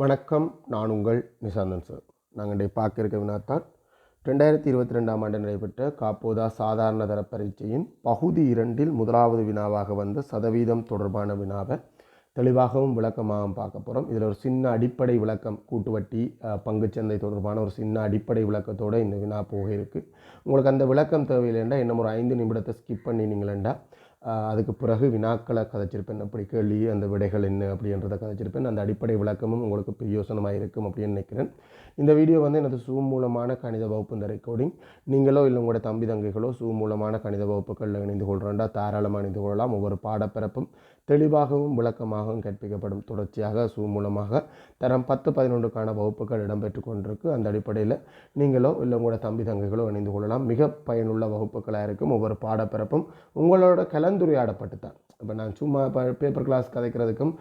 வணக்கம். நான் உங்கள் நிசாந்தன் சார். நாங்கள் இன்றைய பார்க்க இருக்க வினாத்தான் ரெண்டாயிரத்தி இருபத்தி ரெண்டாம் ஆண்டு நடைபெற்ற காப்போதா சாதாரண தர பரீட்சையின் பகுதி இரண்டில் முதலாவது வினாவாக வந்த சதவீதம் தொடர்பான வினாவை தெளிவாகவும் விளக்கமாகவும் பார்க்க போகிறோம் இதில் ஒரு சின்ன அடிப்படை விளக்கம் கூட்டுவட்டி பங்குச்சந்தை தொடர்பான ஒரு சின்ன அடிப்படை விளக்கத்தோடு இந்த வினா போக இருக்குது உங்களுக்கு அந்த விளக்கம் தேவையில்லைண்டா இன்னும் ஒரு ஐந்து நிமிடத்தை ஸ்கிப் பண்ணினீங்களேண்டா அதுக்கு பிறகு வினாக்களை கதைச்சிருப்பேன். அப்படி கேள்வி அந்த விடைகள் என்ன அப்படின்றத கதைச்சிருப்பேன். அந்த அடிப்படை விளக்கமும் உங்களுக்கு பிரயோசனமாக இருக்கும் அப்படின்னு நினைக்கிறேன். இந்த வீடியோ வந்து எனது சூ மூலமான கணித வகுப்பு இந்த ரெக்கார்டிங் நீங்களோ இல்லை உங்களோட தம்பி தங்கைகளோ சூ மூலமான கணித வகுப்புகளில் இணைந்து கொள்கிறோண்டா தாராளமாக இணைந்து கொள்ளலாம். ஒவ்வொரு பாடப்பிறப்பும் தெளிவாகவும் விளக்கமாகவும் கற்பிக்கப்படும் தொடர்ச்சியாக சூ மூலமாக தரம் பத்து பதினொன்றுக்கான வகுப்புகள் இடம்பெற்று கொண்டிருக்கு. அந்த அடிப்படையில் நீங்களோ இல்லை உங்களோட தம்பி தங்கைகளோ இணைந்து கொள்ளலாம். மிக பயனுள்ள வகுப்புகளாக இருக்கும். ஒவ்வொரு பாடப்பிறப்பும் உங்களோட கலந்துரையாடப்பட்டு தான் இப்போ நான் சும்மா இப்போ பேப்பர் கிளாஸ் கதைக்கிறதுக்கும்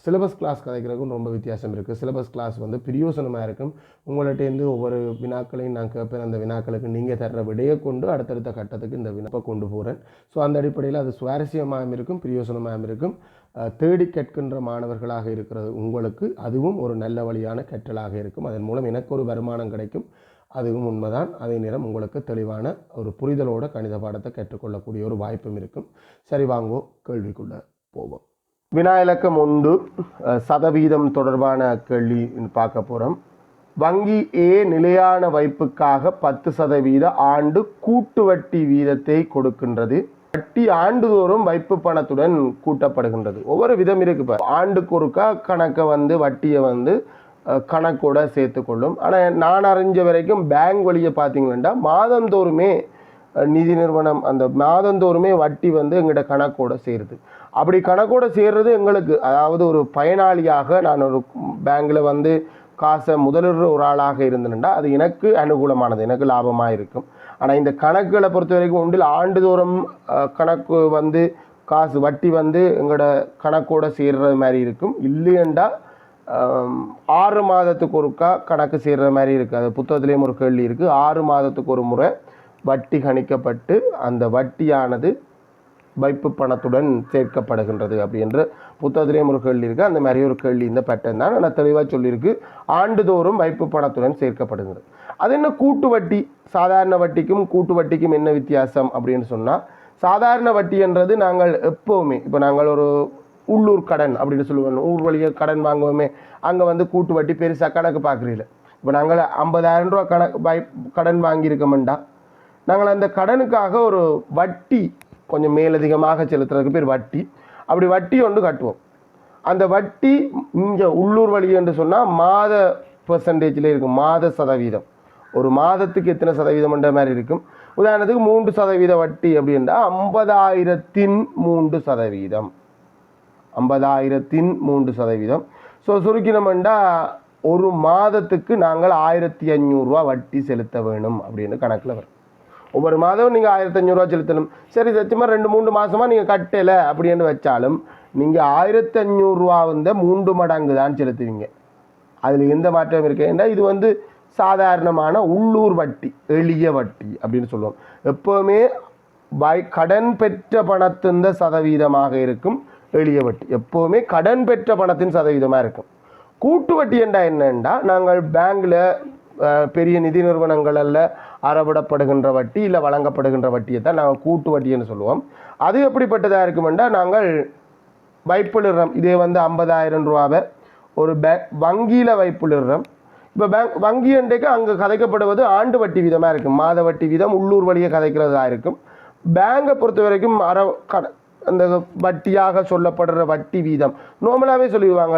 சிலபஸ் கிளாஸ் கதைக்கிறதுக்கும் ரொம்ப வித்தியாசம் இருக்குது சிலபஸ் கிளாஸ் வந்து பிரியோசனமாக இருக்கும். உங்கள்கிட்டேருந்து ஒவ்வொரு வினாக்களையும் நான் கேட்பேன். அந்த வினாக்களுக்கு நீங்கள் தர்ற விடையை கொண்டு அடுத்தடுத்த கட்டத்துக்கு இந்த வினாப்பை கொண்டு போகிறேன் ஸோ அந்த அடிப்படையில் அது சுவாரஸ்யமாகவும் இருக்கும் பிரியோசனமாகவும் இருக்கும். தேடி கேட்கின்ற மாணவர்களாக இருக்கிறது உங்களுக்கு அதுவும் ஒரு நல்ல வழியான கற்றலாக இருக்கும். அதன் மூலம் எனக்கு ஒரு வருமானம் கிடைக்கும். அதுவும் உண்மைதான். அதே நேரம் உங்களுக்கு தெளிவான ஒரு புரிதலோட கணித பாடத்தை கற்றுக்கொள்ளக்கூடிய ஒரு வாய்ப்பும் இருக்கும். சரி வாங்கோ கேள்விக்குள்ளே போவோம். வினா இலக்கம் ஒன்று சதவீதம் தொடர்பான கேள்வி பார்க்க போகிறோம் வங்கி ஏ நிலையான வைப்புக்காக பத்து சதவீத ஆண்டு கூட்டு வட்டி வீதத்தை கொடுக்கின்றது. வட்டி ஆண்டுதோறும் வைப்பு பணத்துடன் கூட்டப்படுகின்றது. ஒவ்வொரு விதம் இருக்கு இப்போ. ஆண்டுக்கு ஒருக்கா கணக்கை வந்து வட்டியை வந்து அஹ், கணக்கோட சேர்த்துக்கொள்ளும் ஆனால் நான் அறிஞ்ச வரைக்கும் பேங்க் வழியை பார்த்தீங்கன்னா மாதந்தோறுமே நிதி நிறுவனம் அந்த மாதந்தோறுமே வட்டி வந்து எங்கள்கிட்ட கணக்கோட சேருது. அப்படி கணக்கோட சேர்றது எங்களுக்கு. அதாவது ஒரு பயனாளியாக நான் ஒரு பேங்கில் வந்து காசை முதலிடுற ஒரு ஆளாக இருந்தேன்டா அது எனக்கு அனுகூலமானது எனக்கு லாபமாக இருக்கும் ஆனால் இந்த கணக்குகளை பொறுத்த வரைக்கும் ஒன்றில் ஆண்டுதோறும் கணக்கு வந்து காசு வட்டி வந்து எங்களோட கணக்கோட சேர்கிற மாதிரி இருக்கும். இல்லையண்டா ஆறு மாதத்துக்கு ஒருக்கா கணக்கு சேர்கிற மாதிரி இருக்குது அது புத்தகத்துலேயும் ஒரு கேள்வி இருக்குது ஆறு மாதத்துக்கு ஒரு முறை வட்டி கணிக்கப்பட்டு அந்த வட்டியானது வைப்பு பணத்துடன் சேர்க்கப்படுகின்றது அப்படின்ற புத்தகத்திலேயும் ஒரு கேள்வி இருக்குது அந்த மாதிரி ஒரு கேள்வி இந்த பேட்டர்ன் தான். நான் தெளிவாக சொல்லியிருக்கு. ஆண்டுதோறும் வைப்பு பணத்துடன் சேர்க்கப்படுகிறது அது என்ன கூட்டு வட்டி? சாதாரண வட்டிக்கும் கூட்டு வட்டிக்கும் என்ன வித்தியாசம் அப்படின்னு சொன்னால் சாதாரண வட்டி என்றது நாங்கள் எப்போவுமே இப்போ நாங்கள் ஒரு உள்ளூர் கடன் அப்படின்னு சொல்லுவோம். ஊர் வழியாக கடன் வாங்குவோமே அங்கே வந்து கூட்டு வட்டி பெருசாக கணக்கு பார்க்குறீங்கள இப்போ நாங்கள் ஐம்பதாயிரம் ரூபா கணக்கு வை கடன் வாங்கியிருக்கோம்டா. நாங்கள் அந்த கடனுக்காக ஒரு வட்டி கொஞ்சம் மேலதிகமாக செலுத்துறதுக்கு பேர் வட்டி. அப்படி வட்டி ஒன்று கட்டுவோம். அந்த வட்டி இங்கே உள்ளூர் வழி என்று சொன்னால் மாத பெர்சன்டேஜில் இருக்கும். மாத சதவீதம். ஒரு மாதத்துக்கு எத்தனை சதவீதம்ன்ற மாதிரி இருக்கும். உதாரணத்துக்கு மூன்று சதவீத வட்டி அப்படின்றா ஐம்பதாயிரத்தின் மூன்று சதவீதம். ஐம்பதாயிரத்தின் மூன்று சதவீதம். ஸோ சுருக்கினமெண்டா ஒரு மாதத்துக்கு நாங்கள் ஆயிரத்தி அஞ்சூறுரூவா வட்டி செலுத்த வேணும் அப்படின்னு கணக்கில் வரும். ஒவ்வொரு மாதம் நீங்கள் ஆயிரத்தி அஞ்சூறுரூவா செலுத்தணும். சரி சத்தியமாக ரெண்டு மூன்று மாதமாக நீங்கள் கட்டலை அப்படின்னு வச்சாலும் நீங்கள் ஆயிரத்தஞ்சூறுரூவா வந்து மூன்று மடங்கு தான் செலுத்துவீங்க. அதில் எந்த மாற்றம் இருக்குன்னா இது வந்து சாதாரணமான உள்ளூர் வட்டி எளிய வட்டி அப்படின்னு சொல்லுவோம். எப்போவுமே பை கடன் பெற்ற பணத்தின் சதவீதமாக இருக்கும் எளிய வட்டி. எப்போவுமே கடன் பெற்ற பணத்தின் சதவீதமாக இருக்கும். கூட்டு வட்டி என்றால் என்னென்னா நாங்கள் பேங்கில் பெரிய நிதி நிறுவனங்களில் அறவிடப்படுகின்ற வட்டி இல்லை வழங்கப்படுகின்ற வட்டியை தான் நாங்கள் கூட்டு வட்டின்னு சொல்லுவோம். அது எப்படிப்பட்டதாக இருக்குமெண்டா நாங்கள் வைப்பிலிடுறோம். இதே வந்து ஐம்பதாயிரம் ரூபாவை ஒரு பேங்க் வங்கியில் வைப்பிலிடுறோம். இப்போ பேங்க் வங்கி அன்றைக்கு அங்கே கதைக்கப்படுவது ஆண்டு வட்டி வீதமாக இருக்கும். மாத வட்டி வீதம் உள்ளூர் வழியை கதைக்கிறதா இருக்கும். பேங்கை பொறுத்த வரைக்கும் அற அந்த வட்டியாக சொல்லப்படுற வட்டி வீதம். நார்மலாகவே சொல்லிடுவாங்க.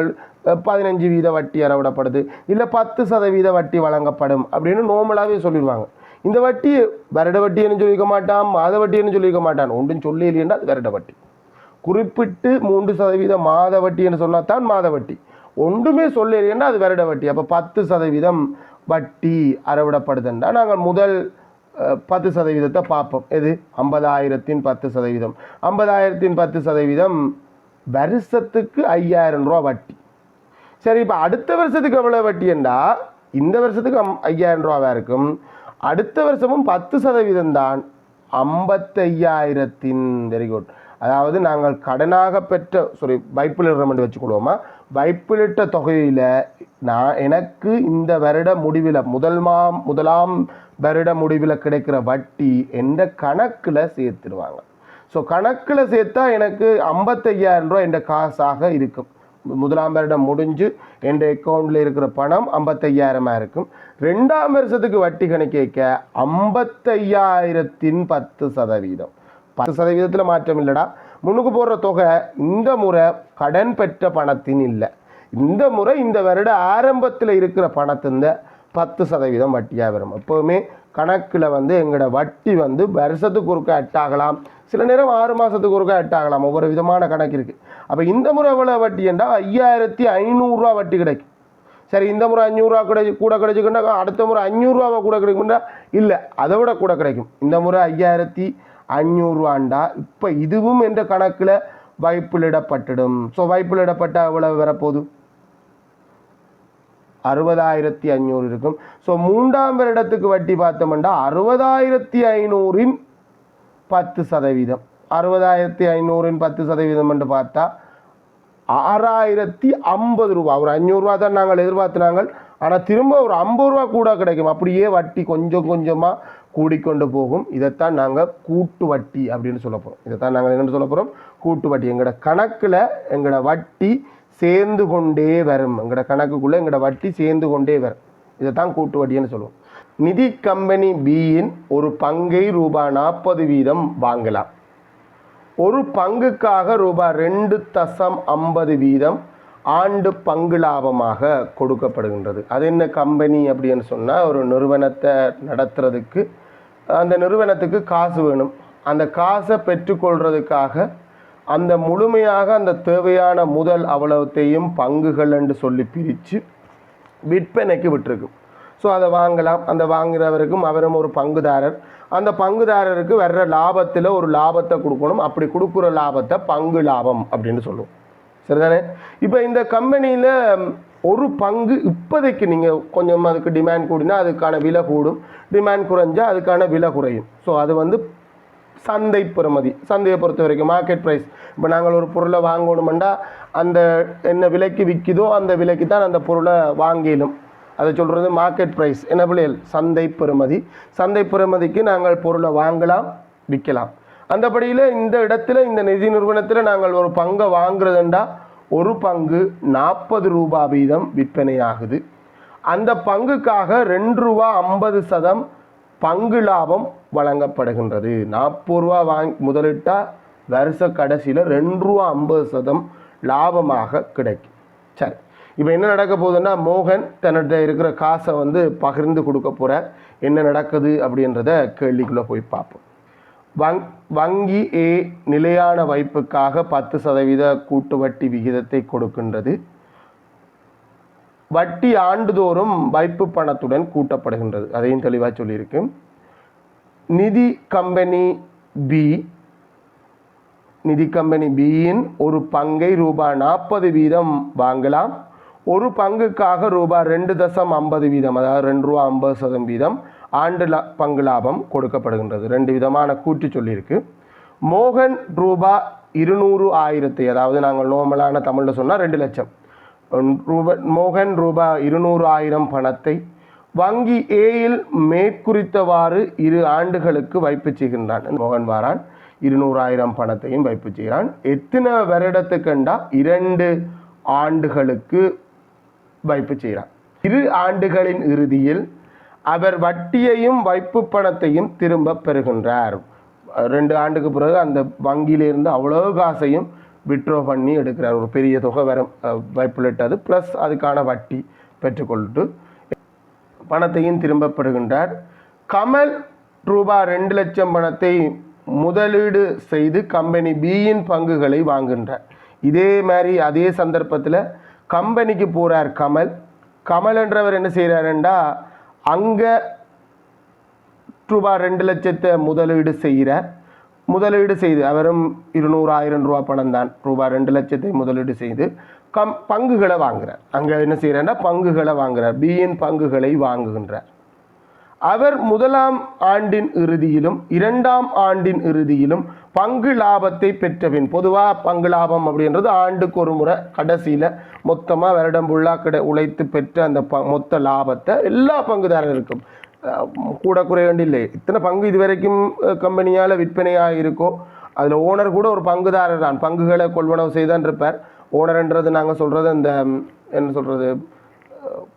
பதினஞ்சு வீத வட்டி அறவிடப்படுது இல்லை பத்து சதவீத வட்டி வழங்கப்படும் அப்படின்னு நோமலாகவே சொல்லிடுவாங்க. இந்த வட்டி வருட வட்டின்னு சொல்லிக்க மாட்டான் மாத வட்டின்னு சொல்லிக்க மாட்டான். ஒன்றும் சொல்லி இல்லையண்டா அது வருட வட்டி. குறிப்பிட்டு மூன்று சதவீத மாத வட்டின்னு சொன்னால் தான் மாத வட்டி. ஒன்றுமே சொல்லலைன்னா அது வருட வட்டி. அப்போ பத்து சதவீதம் வட்டி அறவிடப்படுதுன்றா நாங்கள் முதல் பத்து சதவீதத்தை பார்ப்போம். எது? ஐம்பதாயிரத்தின் பத்து சதவீதம். ஐம்பதாயிரத்தின் பத்து சதவீதம் வருஷத்துக்கு ஐயாயிரம் ரூபா வட்டி. சரி இப்போ அடுத்த வருஷத்துக்கு எவ்வளோ வட்டியண்டா? இந்த வருஷத்துக்கு அம் ஐயாயிரம் ரூபாவாக இருக்கும். அடுத்த வருஷமும் பத்து சதவீதம் தான். ஐம்பத்தையாயிரத்தின் வெரி குட் அதாவது நாங்கள் கடனாக பெற்ற சாரி வைப்பில் ரெமெண்ட் வச்சுக்கொள்வோமா? வைப்பிலிட்ட தொகையில் நான் எனக்கு இந்த வருட முடிவில் முதல் மா முதலாம் வருட முடிவில் கிடைக்கிற வட்டி எந்த கணக்கில் சேர்த்துடுவாங்க. ஸோ கணக்கில் சேர்த்தா எனக்கு ஐம்பத்தையாயிரம் ரூபா என்ற காசாக இருக்கும். முதலாம் வருடம் முடிஞ்சு என் அக்கௌண்ட்டில் இருக்கிற பணம் ஐம்பத்தையாயிரமாக இருக்கும். ரெண்டாம் வருஷத்துக்கு வட்டி கணக்கேக்க ஐம்பத்தையாயிரத்தின் பத்து சதவீதம். பத்து சதவீதத்தில் மாற்றம் இல்லைடா. முன்னுக்கு போடுற தொகை இந்த முறை கடன் பெற்ற பணத்தின் இல்லை. இந்த முறை இந்த வருட ஆரம்பத்தில் இருக்கிற பணத்தின் பத்து சதவீதம் வட்டியாக வரும். எப்போவுமே கணக்கில் வந்து எங்களோட வட்டி வந்து வருஷத்துக்கு ஒருக்க ஆகலாம் சில நேரம் ஆறு மாதத்துக்கு ஒருக்க ஆகலாம் ஒவ்வொரு விதமான கணக்கு இருக்குது அப்போ இந்த முறை எவ்வளோ வட்டி என்றால் ஐயாயிரத்தி ஐநூறுரூவா வட்டி கிடைக்கும். சரி இந்த முறை அஞ்சூறுரூவா கிடைச்சி கூட கிடைச்சிக்கிட்டா அடுத்த முறை அஞ்சூறுரூவா கூட கிடைக்கும்னா இல்லை அதை விட கூட கிடைக்கும். இந்த முறை ஐயாயிரத்தி அஞ்சூறுரூவாண்டா இப்போ இதுவும் என்ற கணக்கில் வைப்பிலிடப்பட்டுடும் ஸோ வைப்பிலிடப்பட்டால் எவ்வளோ வரப்போகுது? அறுபதாயிரத்தி ஐநூறு இருக்கும். ஸோ மூன்றாம் வருடத்துக்கு வட்டி பார்த்தோம்னா அறுபதாயிரத்தி ஐநூறின் பத்து சதவீதம். அறுபதாயிரத்தி ஐநூறின் பத்து சதவீதம் என்று பார்த்தா ஆறாயிரத்தி ஐம்பது ரூபா. ஒரு அஞ்சூறுரூவா தான் நாங்கள் எதிர்பார்த்தினாங்க ஆனால் திரும்ப ஒரு ஐம்பது ரூபா கூட கிடைக்கும். அப்படியே வட்டி கொஞ்சம் கொஞ்சமாக கூடிக்கொண்டு போகும். இதைத்தான் நாங்கள் கூட்டு வட்டி அப்படின்னு சொல்ல போகிறோம் இதைத்தான் நாங்கள் என்னென்னு சொல்ல போகிறோம் கூட்டு வட்டி. எங்களோட கணக்கில் எங்களோட வட்டி சேர்ந்து கொண்டே வரும். எங்களோட கணக்குக்குள்ளே எங்களோட வட்டி சேர்ந்து கொண்டே வரும். இதை தான் கூட்டு வட்டின்னு சொல்லுவோம். நிதி கம்பெனி பியின் ஒரு பங்கை ரூபாய் நாற்பது வீதம் வாங்கலாம். ஒரு பங்குக்காக ரூபாய் ரெண்டு தசம் ஐம்பது வீதம் ஆண்டு பங்கு லாபமாக கொடுக்கப்படுகின்றது. அது என்ன கம்பெனி அப்படின்னு சொன்னால் ஒரு நிறுவனத்தை நடத்துறதுக்கு அந்த நிறுவனத்துக்கு காசு வேணும். அந்த காசை பெற்றுக்கொள்கிறதுக்காக அந்த முழுமையாக அந்த தேவையான முதல் அவ்வளவுத்தையும் பங்குகள் என்று சொல்லி பிரித்து விற்பனைக்கு விட்டுருக்கும் ஸோ அதை வாங்கலாம். அந்த வாங்குறவருக்கும் அவரும் ஒரு பங்குதாரர். அந்த பங்குதாரருக்கு வர்ற லாபத்தில் ஒரு லாபத்தை கொடுக்கணும். அப்படி கொடுக்குற லாபத்தை பங்கு லாபம் அப்படின்னு சொல்லுவோம். சரிதானே? இப்போ இந்த கம்பெனியில் ஒரு பங்கு இப்போதைக்கு நீங்கள் கொஞ்சம் அதுக்கு டிமாண்ட் கூடினா அதுக்கான விலை கூடும். டிமாண்ட் குறைஞ்சா அதுக்கான விலை குறையும். ஸோ அது வந்து சந்தை பெறுமதி. சந்தையை பொறுத்த வரைக்கும் மார்க்கெட் ப்ரைஸ் இப்போ நாங்கள் ஒரு பொருளை வாங்கணுமெண்டா அந்த என்ன விலைக்கு விற்கிதோ அந்த விலைக்கு தான் அந்த பொருளை வாங்கிடும் அதை சொல்கிறது மார்க்கெட் ப்ரைஸ் என்ன பிள்ளைகள்? சந்தை பெறுமதி. சந்தை பெறுமதிக்கு நாங்கள் பொருளை வாங்கலாம் விற்கலாம். அந்தபடியில் இந்த இடத்துல இந்த நிதி நிறுவனத்தில் நாங்கள் ஒரு பங்கை வாங்குறதுண்டா ஒரு பங்கு நாற்பது ரூபா வீதம் விற்பனையாகுது. அந்த பங்குக்காக ரெண்டு ரூபா ஐம்பது சதம் பங்கு லாபம் வழங்கப்படுகின்றது. நாற்பது ரூபா வாங்கி முதலிட்டால் வருஷ கடைசியில் ரெண்டு ரூபா ஐம்பது சதம் லாபமாக கிடைக்கும். சரி. இப்போ என்ன நடக்க போகுதுன்னா மோகன் தன்னிட்ட இருக்கிற காசை வந்து பகிர்ந்து கொடுக்க போகிறார் என்ன நடக்குது அப்படின்றத கேள்விக்குள்ளே போய் பார்ப்போம். வங் வங்கி ஏ நிலையான வைப்புக்காக பத்து சதவீத கூட்டு வட்டி விகிதத்தை கொடுக்கின்றது. வட்டி ஆண்டுதோறும் வைப்பு பணத்துடன் கூட்டப்படுகின்றது. அதையும் தெளிவாக சொல்லியிருக்கு நிதி கம்பெனி பி நிதி கம்பெனி பியின் ஒரு பங்கை ரூபாய் நாற்பது வீதம் வாங்கலாம். ஒரு பங்குக்காக ரூபாய் ரெண்டு தசம் ஐம்பது வீதம் அதாவது ரெண்டு ரூபா ஐம்பது சதம் வீதம் ஆண்டு லா பங்கு லாபம் கொடுக்கப்படுகின்றது. ரெண்டு விதமான கூட்டு சொல்லியிருக்கு. மோகன் ரூபா இருநூறு ஆயிரத்தை அதாவது நாங்கள் நோமலான தமிழில் சொன்னால் ரெண்டு லட்சம். ரூபா மோகன் ரூபா இருநூறு ஆயிரம் பணத்தை வங்கி ஏயில் மேற்குறித்தவாறு இரு ஆண்டுகளுக்கு வைப்பு செய்கின்றான். மோகன் வாரான் இருநூறாயிரம் பணத்தையும் வைப்பு செய்கிறான். எத்தனை வருடத்துக்கண்டா இரண்டு ஆண்டுகளுக்கு வைப்பு செய்கிறான். இரு ஆண்டுகளின் இறுதியில் அவர் வட்டியையும் வைப்பு பணத்தையும் திரும்ப பெறுகின்றார். ரெண்டு ஆண்டுக்கு பிறகு அந்த வங்கியிலிருந்து அவ்வளோ காசையும் விட்ரோ பண்ணி எடுக்கிறார். ஒரு பெரிய தொகை வரும் வைப்பிலிட்டது ப்ளஸ் அதுக்கான வட்டி பெற்றுக்கொள்ளிட்டு பணத்தையும் திரும்ப பெறுகின்றார் கமல் ரூபா ரெண்டு லட்சம் பணத்தை முதலீடு செய்து கம்பெனி பியின் பங்குகளை வாங்குகின்றார். இதே மாதிரி அதே சந்தர்ப்பத்தில் கம்பெனிக்கு போகிறார் கமல். கமல் என்றவர் என்ன செய்கிறாருண்டா அங்கே ரூபா ரெண்டு லட்சத்தை முதலீடு செய்கிறார். முதலீடு செய்து அவரும் இருநூறாயிரம் ரூபா பணம் தான் ரூபா ரெண்டு லட்சத்தை முதலீடு செய்து கம் பங்குகளை வாங்குறார். அங்கே என்ன செய்கிறாருன்னா பங்குகளை வாங்குறார். பியின் பங்குகளை வாங்குகின்றார். அவர் முதலாம் ஆண்டின் இறுதியிலும் இரண்டாம் ஆண்டின் இறுதியிலும் பங்கு லாபத்தை பெற்றபின் பொதுவாக பங்கு லாபம் அப்படின்றது ஆண்டுக்கு ஒரு முறை கடைசியில் மொத்தமாக வருடம் புல்லா கிட உழைத்து பெற்ற அந்த ப மொத்த லாபத்தை எல்லா பங்குதாரர்களுக்கும் கூட குறைய வேண்டியில்லை இத்தனை பங்கு இதுவரைக்கும் கம்பெனியால் விற்பனையாக இருக்கோ அதில் ஓனர் கூட ஒரு பங்குதாரர் தான். பங்குகளை கொள்வனவு செய்தான் இருப்பார் ஓனர்ன்றது நாங்கள் சொல்கிறது அந்த என்ன சொல்கிறது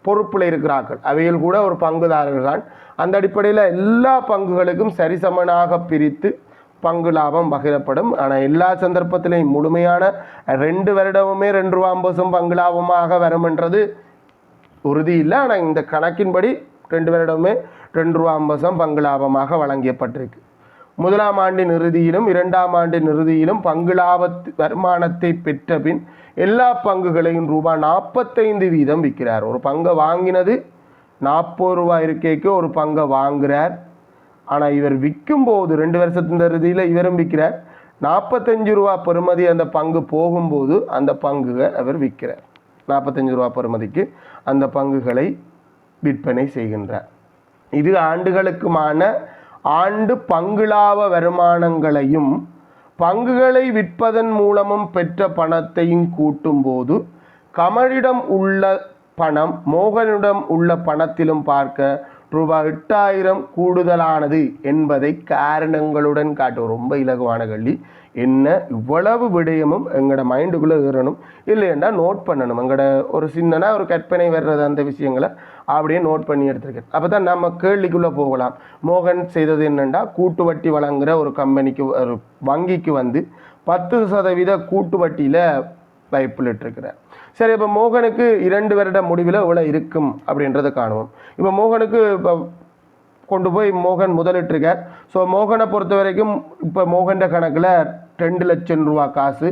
பொறுப்பில் இருக்கிறார்கள். அவையில் கூட ஒரு பங்குதாரர்கள் தான். அந்த அடிப்படையில் எல்லா பங்குகளுக்கும் சரிசமனாக பிரித்து பங்கு லாபம் பகிரப்படும். ஆனால் எல்லா சந்தர்ப்பத்திலையும் முழுமையான ரெண்டு வருடமுமே ரெண்டு ரூபா அம்பசம் பங்கு லாபமாக வரும்ன்றது உறுதி இல்லை. ஆனால் இந்த கணக்கின்படி ரெண்டு வருடமுமே ரெண்டு ரூபா அம்பசம் பங்கு லாபமாக வழங்கப்பட்டிருக்கு. முதலாம் ஆண்டின் இறுதியிலும் இரண்டாம் ஆண்டின் இறுதியிலும் பங்கு லாபத் வருமானத்தை பெற்ற பின் எல்லா பங்குகளையும் ரூபாய் நாற்பத்தைந்து வீதம் விற்கிறார். ஒரு பங்கை வாங்கினது நாற்பது ரூபாய் இருக்கைக்கு ஒரு பங்கை வாங்குறார். ஆனால் இவர் விற்கும்போது ரெண்டு வருஷத்தின் இறுதியில் இவரும் விற்கிறார். நாற்பத்தஞ்சு ரூபா பெறுமதி அந்த பங்கு போகும்போது அந்த பங்குகளை அவர் விற்கிறார். நாற்பத்தஞ்சு ரூபா பெறுமதிக்கு அந்த பங்குகளை விற்பனை செய்கின்றார். இது ஆண்டுகளுக்குமான ஆண்டு பங்குலாப வருமானங்களையும் பங்குகளை விற்பதன் மூலமும் பெற்ற பணத்தையும் கூட்டும்போது கமலிடம் உள்ள பணம் மோகனிடம் உள்ள பணத்திலும் பார்க்க ரூபாய் எட்டாயிரம் கூடுதலானது என்பதை காரணங்களுடன் காட்டும் ரொம்ப இலகுவான கல்வி என்ன இவ்வளவு விடயமும் எங்களோட மைண்டுக்குள்ளே ஏறணும். இல்லைன்னா நோட் பண்ணணும். எங்களோட ஒரு சின்னனா ஒரு கற்பனை வர்றது அந்த விஷயங்களை அப்படியே நோட் பண்ணி எடுத்திருக்கேன். அப்போ தான் நம்ம கேள்விக்குள்ளே போகலாம். மோகன் செய்தது என்னென்னா கூட்டு வட்டி வழங்குகிற ஒரு கம்பெனிக்கு ஒரு வங்கிக்கு வந்து பத்து சதவீத கூட்டு வட்டியில் வைப்பிலிட்டிருக்கிறார் சரி இப்போ மோகனுக்கு இரண்டு வருட முடிவில் இவ்வளோ இருக்கும் அப்படின்றத காணுவோம். இப்போ மோகனுக்கு இப்போ கொண்டு போய் மோகன் முதலிட்டிருக்கார். ஸோ மோகனை பொறுத்த வரைக்கும் இப்போ மோகன்ற கணக்கில் ரெண்டு லட்சம் ரூபா காசு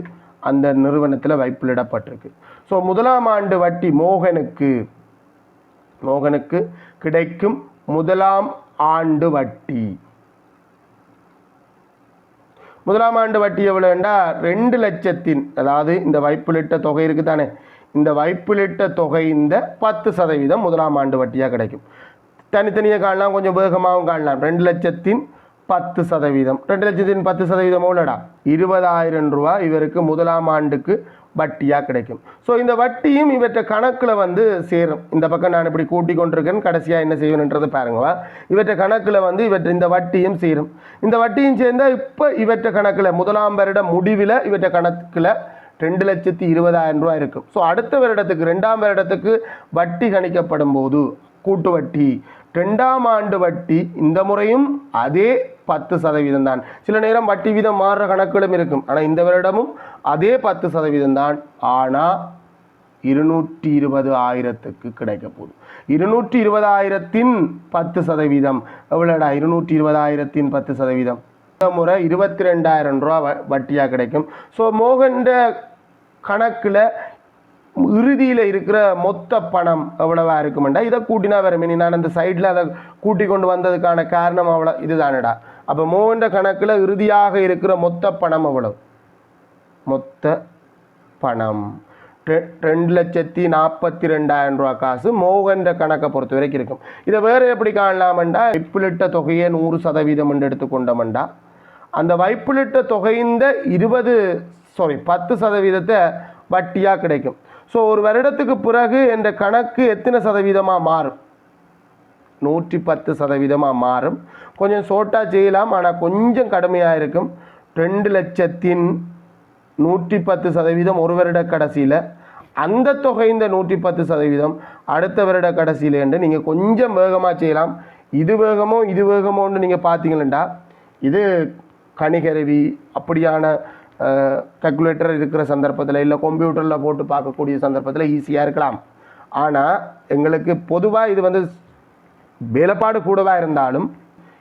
அந்த நிறுவனத்தில் வைப்பிலிடப்பட்டிருக்கு ஸோ முதலாம் ஆண்டு வட்டி மோகனுக்கு மோகனுக்கு கிடைக்கும் முதலாம் ஆண்டு வட்டி. முதலாம் ஆண்டு வட்டி எவ்வளோண்டா ரெண்டு லட்சத்தின் அதாவது இந்த வைப்புலிட்ட தொகை இருக்குது தானே இந்த வைப்புலிட்ட தொகை இந்த பத்து சதவீதம் முதலாம் ஆண்டு வட்டியாக கிடைக்கும். தனித்தனியாக காணலாம் கொஞ்சம் வேகமாகவும் காணலாம். ரெண்டு லட்சத்தின் பத்து சதவீதம். ரெண்டு லட்சத்தின் பத்து சதவீதம் எவ்வளோடா இருபதாயிரம் ரூபா இவருக்கு முதலாம் ஆண்டுக்கு வட்டியாக கிடைக்கும். ஸோ இந்த வட்டியும் இவற்றை கணக்கில் வந்து சேரும். இந்த பக்கம் நான் இப்படி கூட்டி கொண்டிருக்கேன். கடைசியாக என்ன செய்வேன்ன்றது பாருங்களா இவற்றை கணக்கில் வந்து இவற்றை இந்த வட்டியும் சேரும். இந்த வட்டியும் சேர்ந்தால் இப்போ இவற்றை கணக்கில் முதலாம் வருட முடிவில் இவற்றை கணக்கில் ரெண்டு லட்சத்தி இருபதாயிரம் ரூபாய் இருக்கும். ஸோ அடுத்த வருடத்துக்கு ரெண்டாம் வருடத்துக்கு வட்டி கணிக்கப்படும் போது கூட்டு வட்டி. ரெண்டாம் ஆண்டு வட்டி இந்த முறையும் அதே பத்து சதவீதம் தான் சில நேரம் வட்டி வீதம் மாறுற கணக்குகளும் இருக்கும். ஆனால் இந்த வருடமும் அதே பத்து சதவீதம் தான் ஆனால் இருநூற்றி இருபது ஆயிரத்துக்கு கிடைக்க போதும் இருநூற்றி இருபதாயிரத்தின் பத்து சதவீதம். எவ்வளோடா? இருநூற்றி இருபதாயிரத்தின் பத்து சதவீதம். இந்த முறை இருபத்தி ரெண்டாயிரம் ரூபா வ- வட்டியாக கிடைக்கும். ஸோ மோகன்ற கணக்கில் இறுதியில் இருக்கிற மொத்த பணம் எவ்வளவா இருக்குமெண்டா? இதை கூட்டினா வேறு இனி நான் அந்த சைடில் அதை கூட்டி கொண்டு வந்ததுக்கான காரணம் அவ்வளோ இதுதானடா. அப்போ மோகன்ற கணக்கில் இறுதியாக இருக்கிற மொத்த பணம் எவ்வளவு? மொத்த பணம். ரெண்டு லட்சத்தி நாற்பத்தி ரெண்டாயிரம் ரூபா காசு மோகன்ற கணக்கை பொறுத்த வரைக்கும் இருக்கும். இதை வேறு எப்படி காணலாமண்டா? வைப்பிலிட்ட தொகையை நூறு சதவீதம் என்று எடுத்துக்கொண்டோம்டா அந்த வைப்பிலிட்ட தொகைஇந்த இருபது சாரி பத்து சதவீதத்தை வட்டியாக கிடைக்கும். ஸோ ஒரு வருடத்துக்கு பிறகு என்ற கணக்கு எத்தனை சதவீதமாக மாறும்? நூற்றி பத்து சதவீதமாக மாறும். கொஞ்சம் சோட்டாக செய்யலாம் ஆனால் கொஞ்சம் கடுமையாக இருக்கும். ரெண்டு லட்சத்தின் நூற்றி பத்து சதவீதம் ஒரு வருட கடைசியில். அந்த தொகை இந்த நூற்றி பத்து சதவீதம் அடுத்த வருட கடைசியில் என்று நீங்கள் கொஞ்சம் வேகமாக செய்யலாம். இது வேகமோ இது வேகமோன்னு நீங்கள் பார்த்தீங்களா இது கணிகருவி அப்படியான கல்குலேட்டர் இருக்கிற சந்தர்ப்பத்தில் இல்லை கம்ப்யூட்டரில் போட்டு பார்க்கக்கூடிய சந்தர்ப்பத்தில் ஈஸியாக இருக்கலாம். ஆனால் எங்களுக்கு பொதுவாக இது வந்து வேலைப்பாடு கூடவாக இருந்தாலும்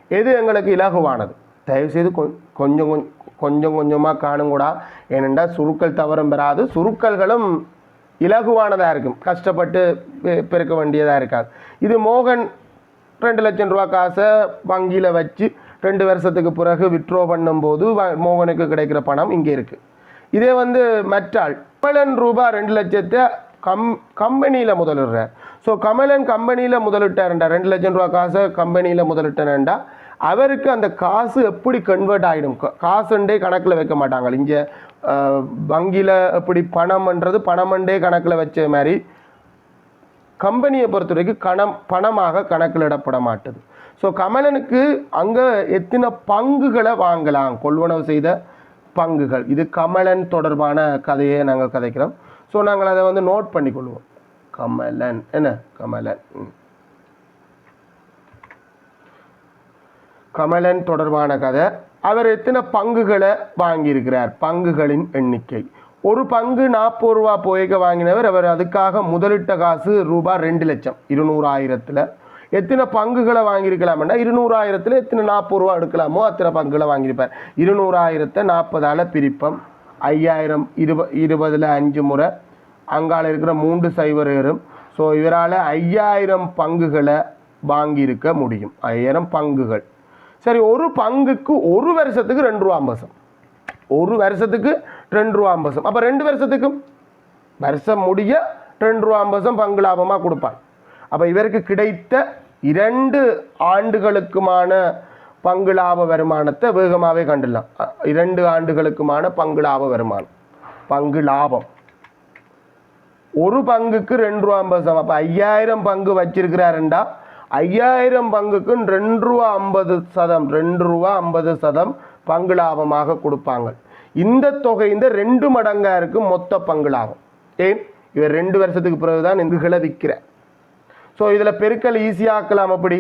எது எங்களுக்கு இலகுவானது? தயவுசெய்து கொ- கொஞ்சம் கொஞ்சம் கொஞ்சம் கொஞ்சமாக கூட ஏனென்றால் சுருக்கள் தவறும் பெறாது. சுருக்கல்களும் இலகுவானதாக இருக்கும். கஷ்டப்பட்டு பெ- பெருக்க வேண்டியதாக இருக்காது. இது மோகன் ரெண்டு லட்சம் ரூபா காசை வங்கியில் வச்சு ரெண்டு வருஷத்துக்கு பிறகு விட்ரோ பண்ணும்போது வ- மோகனுக்கு கிடைக்கிற பணம் இங்கே இருக்குது இதே வந்து மற்றாள் பலன் ரூபாய் ரெண்டு லட்சத்தை கம் கம்பெனியில் முதலிடுறார் ஸோ கமலன் கம்பெனியில் முதலிட்டாருண்டா ரெண்டு லட்சம் ரூபா காசை கம்பெனியில் முதலிட்டனண்டா. அவருக்கு அந்த காசு எப்படி கன்வெர்ட் ஆகிடும் காசுண்டே கணக்கில் வைக்க மாட்டாங்க. இங்கே வங்கியில் எப்படி பணம்ன்றது பணமண்டே கணக்கில் வச்ச மாதிரி கம்பெனியை பொறுத்த வரைக்கும் கணம் பணமாக கணக்கிலிடப்பட மாட்டுது ஸோ கமலனுக்கு அங்கே எத்தனை பங்குகளை வாங்கலாம்? கொள்வனவு செய்த பங்குகள். இது கமலன் தொடர்பான கதையை நாங்கள் கதைக்கிறோம். ஸோ நாங்கள் அதை வந்து நோட் பண்ணிக்கொள்வோம். கமலன். என்ன? கமலன். ம். கமலன் தொடர்பான கதை. அவர் எத்தனை பங்குகளை வாங்கியிருக்கிறார்? பங்குகளின் எண்ணிக்கை. ஒரு பங்கு நாற்பது ரூபா போய்க்க வாங்கினவர் அவர் அதுக்காக முதலிட்ட காசு ரூபாய் ரெண்டு லட்சம். இருநூறாயிரத்தில் எத்தனை பங்குகளை வாங்கியிருக்கலாம்னா இருநூறாயிரத்தில் எத்தனை நாற்பது ரூபா எடுக்கலாமோ அத்தனை பங்குகளை வாங்கியிருப்பார். இருநூறாயிரத்தை நாற்பதால் பிரிப்பம். ஐயாயிரம் இருப இருபதில் அஞ்சு முறை. அங்கால இருக்கிற மூன்று சைவர் ஏறும். ஸோ இவரால் ஐயாயிரம் பங்குகளை வாங்கியிருக்க முடியும். ஐயாயிரம் பங்குகள். சரி ஒரு பங்குக்கு ஒரு வருஷத்துக்கு ரெண்டு ரூபா அம்பசம். ஒரு வருஷத்துக்கு ரெண்டு ரூபா அம்பசம். அப்போ ரெண்டு வருஷத்துக்கும்? வருஷம் முடிய ரெண்டு ரூபா அம்பசம் பங்கு லாபமாக கொடுப்பான் அப்போ இவருக்கு கிடைத்த இரண்டு ஆண்டுகளுக்குமான பங்கு லாப வருமானத்தை வேகமாகவே கண்டுடலாம். இரண்டு ஆண்டுகளுக்குமான பங்கு லாப வருமானம். பங்கு லாபம். ஒரு பங்குக்கு ரெண்டு ரூபா ஐம்பது அப்போ ஐயாயிரம் பங்கு வச்சிருக்கிறாருண்டா. ஐயாயிரம் பங்குக்கு ரெண்டு ரூபா ஐம்பது சதம் ரெண்டு ரூபா ஐம்பது சதம் பங்கு லாபமாக கொடுப்பாங்க. இந்த தொகை இந்த ரெண்டு மடங்காக இருக்கும் மொத்த பங்குலாகும் ஏன்? இவர் ரெண்டு வருஷத்துக்கு பிறகு தான் இந்துகளை விற்கிற ஸோ இதில் பெருக்கல் ஈஸியாக்கலாம் அப்படி.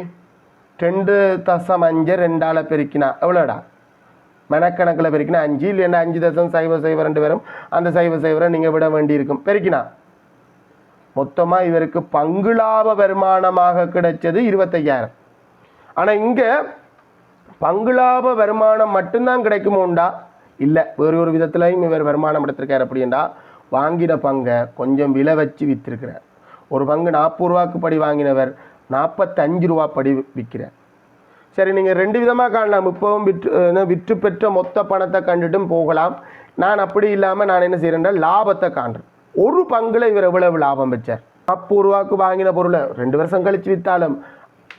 ரெண்டு தசம் அஞ்சு ரெண்டால் பெருக்கினா எவ்வளோடா? மனக்கணக்கில் பெருக்கினா அஞ்சு இல்லைன்னா அஞ்சு தசம் சைவ சைவ ரெண்டு பேரும் அந்த சைவ சைவரை நீங்கள் விட வேண்டியிருக்கும். பெருக்கினா? மொத்தமாக இவருக்கு பங்கு லாப வருமானமாக கிடைச்சது இருபத்தையாயிரம். ஆனால் இங்கே பங்கு லாப வருமானம் மட்டும்தான் கிடைக்குமோண்டா? இல்லை வேறு ஒரு விதத்துலையும் இவர் வருமானம் எடுத்திருக்கார் அப்படின்னா வாங்கின பங்கை கொஞ்சம் விலை வச்சு விற்றிருக்கிறார் ஒரு பங்கு நாற்பது ரூபாக்கு படி வாங்கினவர் நாற்பத்தஞ்சு ரூபா படி விற்கிறார். சரி நீங்கள் ரெண்டு விதமாக காணலாம். இப்போவும் விற்று என்ன, விற்று பெற்ற மொத்த பணத்தை கண்டுட்டும் போகலாம். நான் அப்படி இல்லாமல் நான் என்ன செய்கிறேன்னா லாபத்தை காண்றேன். ஒரு பங்குல இவர் எவ்வளவு லாபம் வச்சார் நாற்பது ரூபாக்கு வாங்கின பொருளை ரெண்டு வருஷம் கழித்து விற்றாலும்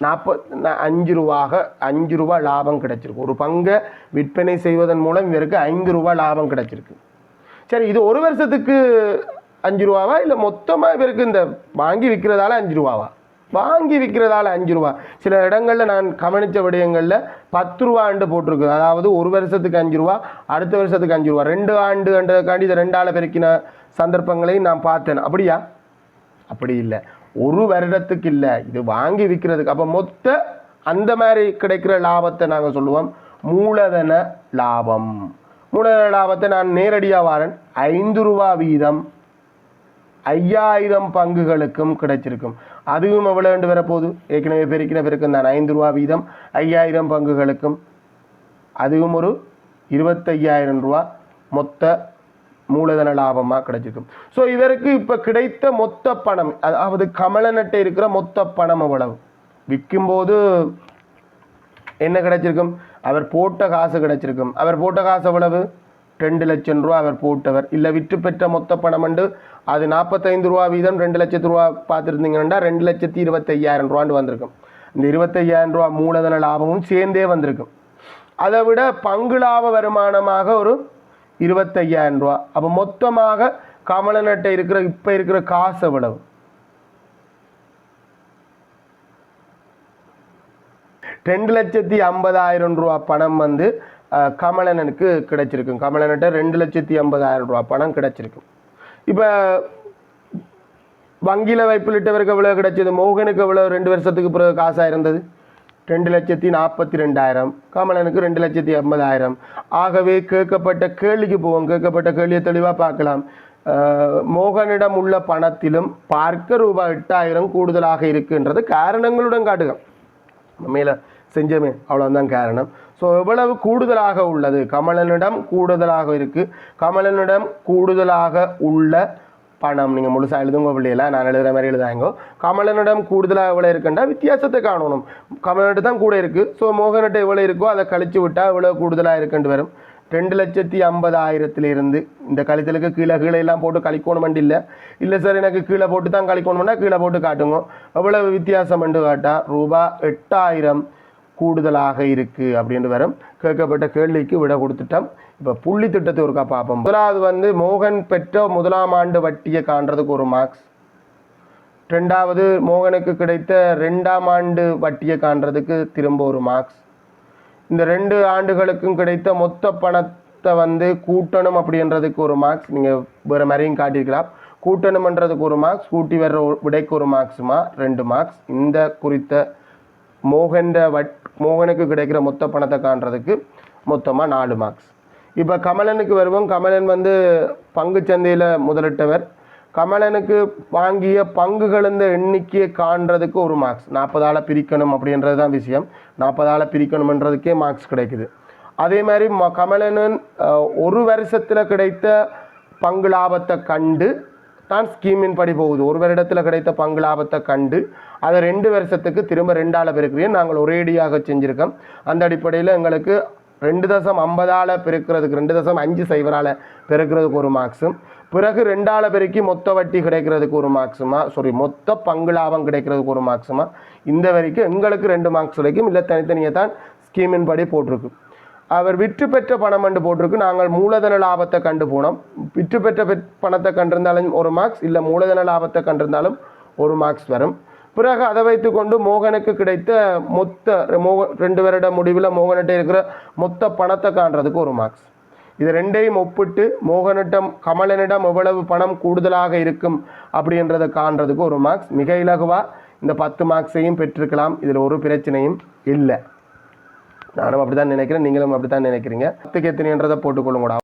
நாற்பத் அஞ்சு ரூபாக அஞ்சு ரூபா லாபம் கிடைச்சிருக்கு. ஒரு பங்கை விற்பனை செய்வதன் மூலம் இவருக்கு ஐந்து ரூபா லாபம் கிடைச்சிருக்கு. சரி இது ஒரு வருஷத்துக்கு அஞ்சு ரூபாவா? இல்லை மொத்தமாக இவருக்கு இந்த வாங்கி விற்கிறதால அஞ்சு ரூபாவா? வாங்கி விற்கிறதால அஞ்சு ரூபா. சில இடங்களில் நான் கவனித்த விடயங்களில் பத்து ரூபா ஆண்டு போட்டிருக்கு அதாவது ஒரு வருஷத்துக்கு அஞ்சு ரூபா அடுத்த வருஷத்துக்கு அஞ்சு ரூபா. ரெண்டு ஆண்டு ஆண்டுக்காண்டி இதை ரெண்டால பெருக்கின சந்தர்ப்பங்களையும் நான் பார்த்தேன். அப்படியா? அப்படி இல்லை. ஒரு வருடத்துக்கு இல்லை. இது வாங்கி விற்கிறதுக்கு அப்போ மொத்த அந்த மாதிரி கிடைக்கிற லாபத்தை நாங்கள் சொல்லுவோம். மூலதன லாபம். மூலதன லாபத்தை நான் நேரடியாக வாரேன். ஐந்து ரூபா வீதம் ஐயாயிரம் பங்குகளுக்கும் கிடைச்சிருக்கும். அதுவும் எவ்வளோ வரப்போகுது? ஏற்கனவே பெருக்கின பெருக்கும் தான். ஐந்து ரூபா வீதம் ஐயாயிரம் பங்குகளுக்கும். அதுவும் ஒரு இருபத்தையாயிரம் ரூபா மொத்த மூலதன லாபமாக கிடைச்சிருக்கும். ஸோ இவருக்கு இப்போ கிடைத்த மொத்த பணம் அதாவது கமலநட்டை இருக்கிற மொத்த பணம் அவ்வளவு விற்கும்போது என்ன கிடைச்சிருக்கும்? அவர் போட்ட காசு கிடைச்சிருக்கும். அவர் போட்ட காசு எவ்வளவு? ரெண்டு லட்சம் ரூபா அவர் போட்டவர். இல்லை விற்று பெற்ற மொத்த பணம் உண்டு. அது நாற்பத்தைந்து ரூபா வீதம் ரெண்டு லட்சத்து ரூபா பார்த்துருந்தீங்கன்னா ரெண்டு லட்சத்தி இருபத்தையாயிரம் ரூபான்னு வந்திருக்கும். இந்த இருபத்தையாயிரம் ரூபா மூலதன லாபமும் சேர்ந்தே வந்திருக்கும். அதை விட பங்கு லாப வருமானமாக ஒரு இருபத்தையாயிரம் ரூபா. அப்போ மொத்தமாக கமலநட்டை இருக்கிற இப்போ இருக்கிற காசு எவ்வளவு? ரெண்டு லட்சத்தி ஐம்பதாயிரம் ரூபா பணம் வந்து கமலனனுக்கு கிடைச்சிருக்கும். கமலன்கிட்ட ரெண்டு லட்சத்தி ஐம்பதாயிரம் ரூபா பணம் கிடைச்சிருக்கும். இப்போ வங்கியில் வைப்பிலிட்டவருக்கு எவ்வளோ கிடைச்சது? மோகனுக்கு எவ்வளோ ரெண்டு வருஷத்துக்கு பிறகு காசாக இருந்தது? ரெண்டு லட்சத்தி நாற்பத்தி ரெண்டாயிரம் கமலனுக்கு ரெண்டு லட்சத்தி ஐம்பதாயிரம் ஆகவே கேட்கப்பட்ட கேள்விக்கு போவோம். கேட்கப்பட்ட கேள்வியை தெளிவாக பார்க்கலாம். மோகனிடம் உள்ள பணத்திலும் பார்க்க ரூபாய் எட்டாயிரம் கூடுதலாக இருக்குன்றது காரணங்களுடன் காட்டுக. மேலே செஞ்சமே அவ்வளோதான் காரணம். ஸோ எவ்வளவு கூடுதலாக உள்ளது? கமலனிடம் கூடுதலாக இருக்குது கமலனிடம் கூடுதலாக உள்ள பணம் நீங்கள் முழுசாக எழுதுங்க பிள்ளையில நான் எழுதுகிற மாதிரி எழுதாங்கோ. கமலனிடம் கூடுதலாக எவ்வளோ இருக்குண்டா? வித்தியாசத்தை காணணும். கமலன்ட்டு தான் கூட இருக்குது ஸோ மோகனிட்ட எவ்வளோ இருக்கோ அதை கழிச்சு விட்டால் எவ்வளோ கூடுதலாக இருக்குன்னு வரும். ரெண்டு லட்சத்தி ஐம்பதாயிரத்துலேருந்து இந்த கழித்தலுக்கு கீழே கீழே எல்லாம் போட்டு கழிக்கணுமெண்டு இல்லை. இல்லை சார் எனக்கு கீழே போட்டு தான் கழிக்கணும்னா கீழே போட்டு காட்டுங்க. எவ்வளோ வித்தியாசம் என்று காட்டா ரூபா எட்டாயிரம் கூடுதலாக இருக்குது அப்படின்னு வரும். கேட்கப்பட்ட கேள்விக்கு விட கொடுத்துட்டோம். இப்போ புள்ளி திட்டத்தை ஒருக்கா பார்ப்போம். முதலாவது வந்து மோகன் பெற்ற முதலாம் ஆண்டு வட்டியை காண்றதுக்கு ஒரு மார்க்ஸ் ரெண்டாவது மோகனுக்கு கிடைத்த ரெண்டாம் ஆண்டு வட்டியை காண்றதுக்கு திரும்ப ஒரு மார்க்ஸ் இந்த ரெண்டு ஆண்டுகளுக்கும் கிடைத்த மொத்த பணத்தை வந்து கூட்டணும் அப்படின்றதுக்கு ஒரு மார்க்ஸ் நீங்கள் வேறு மாதிரியும் காட்டியிருக்கலாம். கூட்டணுமன்றதுக்கு ஒரு மார்க்ஸ் கூட்டி வர்ற ஒரு விடைக்கு ஒரு மார்க்ஸுமா ரெண்டு மார்க்ஸ் இந்த குறித்த மோகன்ற வட் மோகனுக்கு கிடைக்கிற மொத்த பணத்தை காண்றதுக்கு மொத்தமாக நாலு மார்க்ஸ் இப்போ கமலனுக்கு வருவோம். கமலன் வந்து பங்குச்சந்தையில் முதலிட்டவர். கமலனுக்கு வாங்கிய பங்குகளின் எண்ணிக்கையை காண்றதுக்கு ஒரு மார்க்ஸ் நாற்பதால் பிரிக்கணும் அப்படின்றது தான் விஷயம். நாற்பதால் பிரிக்கணுமன்றதுக்கே மார்க்ஸ் கிடைக்குது. அதே மாதிரி ம கமலனன் ஒரு வருஷத்தில் கிடைத்த பங்கு லாபத்தை கண்டு தான் ஸ்கீமின் படி போகுது. ஒரு வருடத்தில் கிடைத்த பங்கு லாபத்தை கண்டு அதை ரெண்டு வருஷத்துக்கு திரும்ப ரெண்டால பெருக்கிறேன் நாங்கள் ஒரேடியாக செஞ்சுருக்கோம். அந்த அடிப்படையில் எங்களுக்கு ரெண்டு தசம் ஐம்பதால் பெருக்கிறதுக்கு ரெண்டு தசம் அஞ்சு சைவரால் பெருக்கிறதுக்கு ஒரு மார்க்ஸும் பிறகு ரெண்டால் பெருக்கி மொத்த வட்டி கிடைக்கிறதுக்கு ஒரு மார்க்ஸுமா சாரி மொத்த பங்கு லாபம் கிடைக்கிறதுக்கு ஒரு மார்க்ஸுமா இந்த வரைக்கும் எங்களுக்கு ரெண்டு மார்க்ஸ் கிடைக்கும். இல்லை தனித்தனியாக தான் ஸ்கீமின் படி போட்டிருக்கு. அவர் விற்று பெற்ற பணம் கண்டு போட்டிருக்கு. நாங்கள் மூலதன லாபத்தை கண்டு போனோம். விற்று பெற்ற பெற்- பணத்தை கண்டிருந்தாலும் ஒரு மார்க்ஸ் இல்லை மூலதன லாபத்தை கண்டிருந்தாலும் ஒரு மார்க்ஸ் வரும். பிறகு அதை வைத்துக்கொண்டு மோகனுக்கு கிடைத்த மொத்த மோக ரெண்டு வருட முடிவில் மோகன்கிட்ட இருக்கிற மொத்த பணத்தை காண்றதுக்கு ஒரு மார்க்ஸ் இது ரெண்டையும் ஒப்பிட்டு மோகனிடம் கமலனிடம் எவ்வளவு பணம் கூடுதலாக இருக்கும் அப்படின்றத காண்றதுக்கு ஒரு மார்க்ஸ் மிக இலகுவாக இந்த பத்து மார்க்ஸையும் பெற்றிருக்கலாம். இதில் ஒரு பிரச்சனையும் இல்லை. நானும் அப்படி தான் நினைக்கிறேன். நீங்களும் அப்படி தான் நினைக்கிறீங்க. பத்துக்கு எத்தனைன்றதை போட்டுக்கொள்ளுங்கடா.